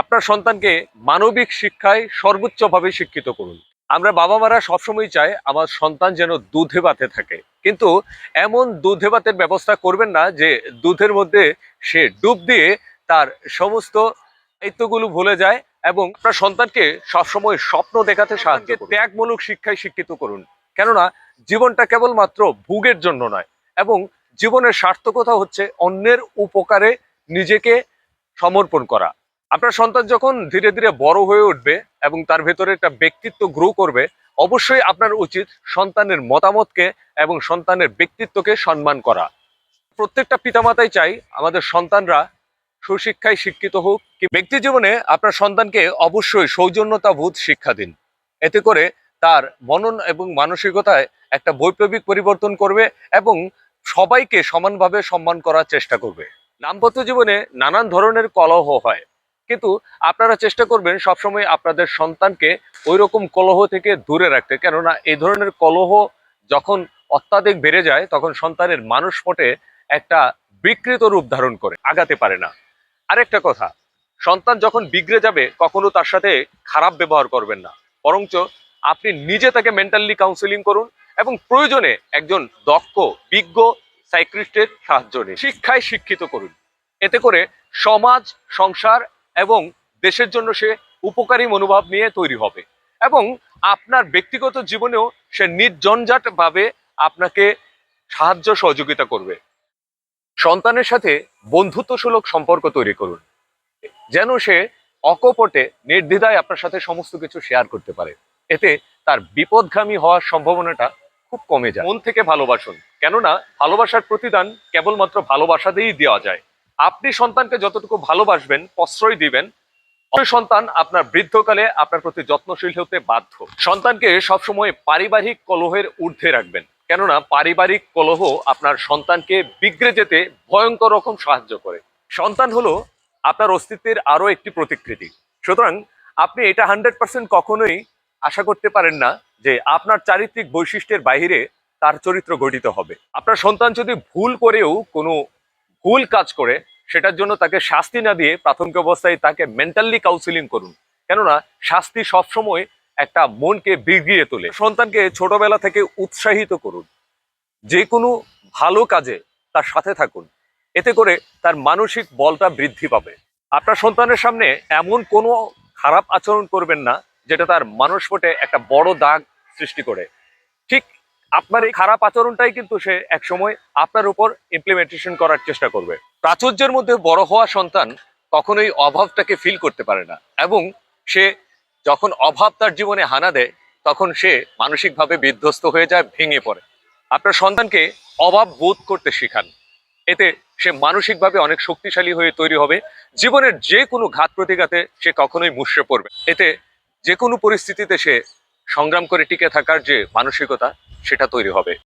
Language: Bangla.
আপনার সন্তানকে মানবিক শিক্ষায় সর্বোচ্চভাবে শিক্ষিত করুন। আমরা বাবা মারা সবসময় চাই আমার সন্তান যেন দুধে ভাতে থাকে। কিন্তু এমন দুধে ভাতের ব্যবস্থা করবেন না যে দুধের মধ্যে সে ডুব দিয়ে তার সমস্ত দায়িত্বগুলো ভুলে যায় এবং আপনার সন্তানকে সবসময় স্বপ্ন দেখাতে সাহায্য। ত্যাগমূলক শিক্ষায় শিক্ষিত করুন। কেননা জীবনটা কেবলমাত্র ভোগের জন্য নয়, এবং জীবনের সার্থকতা হচ্ছে অন্যের উপকারে নিজেকে সমর্পণ করা। আপনার সন্তান যখন ধীরে ধীরে বড় হয়ে উঠবে এবং তার ভেতরে একটা ব্যক্তিত্ব গ্রো করবে, অবশ্যই আপনার উচিত সন্তানের মতামতকে এবং সন্তানের ব্যক্তিত্বকে সম্মান করা। প্রত্যেকটা পিতামাতাই চাই আমাদের সন্তানরা সুশিক্ষায় শিক্ষিত হোক, কি ব্যক্তি জীবনে আপনার সন্তানকে অবশ্যই সৌজন্যতাবোধ শিক্ষা দিন। এতে করে তার মনন এবং মানসিকতায় একটা বৈপ্লবিক পরিবর্তন করবে এবং সবাইকে সমানভাবে সম্মান করার চেষ্টা করবে। দাম্পত্য জীবনে নানান ধরনের কলহ হয়। কিন্তু আপনারা চেষ্টা করবেন সবসময় আপনাদের সন্তানকে ওই রকম কলহ থেকে দূরে রাখতে। কেননা এই ধরনের কলহ যখন অত্যাধিক বেড়ে যায়, তখন সন্তানের মানুষ পটে একটা বিকৃত রূপ ধারণ করে, আগাতে পারে না। আরেকটা কথা, সন্তান যখন বিগড়ে যাবে, কখনো তার সাথে খারাপ ব্যবহার করবেন না। বরঞ্চ আপনি নিজে তাকে মেন্টালি কাউন্সিলিং করুন এবং প্রয়োজনে একজন দক্ষ, বিজ্ঞ সাইক্রিস্টের সাহায্য নিন। শিক্ষায় শিক্ষিত করুন। এতে করে সমাজ, সংসার এবং দেশের জন্য সে উপকারী মনোভাব নিয়ে তৈরি হবে। এবং আপনার ব্যক্তিগত জীবনেও সে নির্জঞ্জাট ভাবে আপনাকে সাহায্য সহযোগিতা করবে। সন্তানের সাথে বন্ধুত্বসুলভ সম্পর্ক তৈরি করুন। যেন সে অকপটে, নির্দ্বিধায় আপনার সাথে সমস্ত কিছু শেয়ার করতে পারে। এতে তার বিপদগামী হওয়ার সম্ভাবনাটা খুব কমে যায়। মন থেকে ভালোবাসুন। কেননা, ভালোবাসার প্রতিদান কেবলমাত্র ভালোবাসাতেই দেওয়া যায়। আপনি সন্তানকে যতটুকু ভালোবাসবেন, প্রশ্রয় দিবেন সন্তান আপনার বৃদ্ধকালে আপনার প্রতি যত্নশীল হতে বাধ্য। সন্তানকে সবসময় পারিবারিক কলহের ঊর্ধ্বে রাখবেন। কেননা পারিবারিক কলহ আপনার সন্তানকে বিগড়ে যেতে ভয়ঙ্কর রকম সাহায্য করে। সন্তান হলো আপনার অস্তিত্বের আরও একটি প্রতিকৃতি। সুতরাং আপনি এটা হান্ড্রেড পার্সেন্ট কখনোই আশা করতে পারেন না যে আপনার চারিত্রিক বৈশিষ্ট্যের বাইরে তার চরিত্র গঠিত হবে। আপনার সন্তান যদি ভুল করেও কোনো ভুল কাজ করে সেটার জন্য তাকে শাস্তি না দিয়ে প্রাথমিক অবস্থায় তাকে মেন্টালি কাউন্সিলিং করুন। কেননা শাস্তি সবসময় একটা মনকে বিগড়িয়ে তোলে। সন্তানকে ছোটবেলা থেকে উৎসাহিত করুন। যে কোনো ভালো কাজে তার সাথে থাকুন। এতে করে তার মানসিক বলটা বৃদ্ধি পাবে। আপনার সন্তানের সামনে এমন কোনো খারাপ আচরণ করবেন না, যেটা তার মানসপটে একটা বড় দাগ সৃষ্টি করে। ঠিক আপনার এই খারাপ আচরণটাই কিন্তু সে একসময় আপনার উপর ইমপ্লিমেন্টেশন করার চেষ্টা করবে। প্রাচুর্যের মধ্যে বড় হওয়া সন্তান কখনোই অভাবটাকে ফিল করতে পারে না এবং সে যখন অভাব তার জীবনে হানা দেয়, তখন সে মানসিকভাবে বিধ্বস্ত হয়ে যায়, ভেঙে পড়ে। আপনার সন্তানকে অভাব বোধ করতে শেখান। এতে সে মানসিকভাবে অনেক শক্তিশালী হয়ে তৈরি হবে। জীবনের যে কোনো ঘাত প্রতিঘাতে সে কখনোই মুষড়ে পড়বে। এতে যে কোনো পরিস্থিতিতে সে সংগ্রাম করে টিকে থাকার যে মানসিকতা, সেটা তৈরি হবে।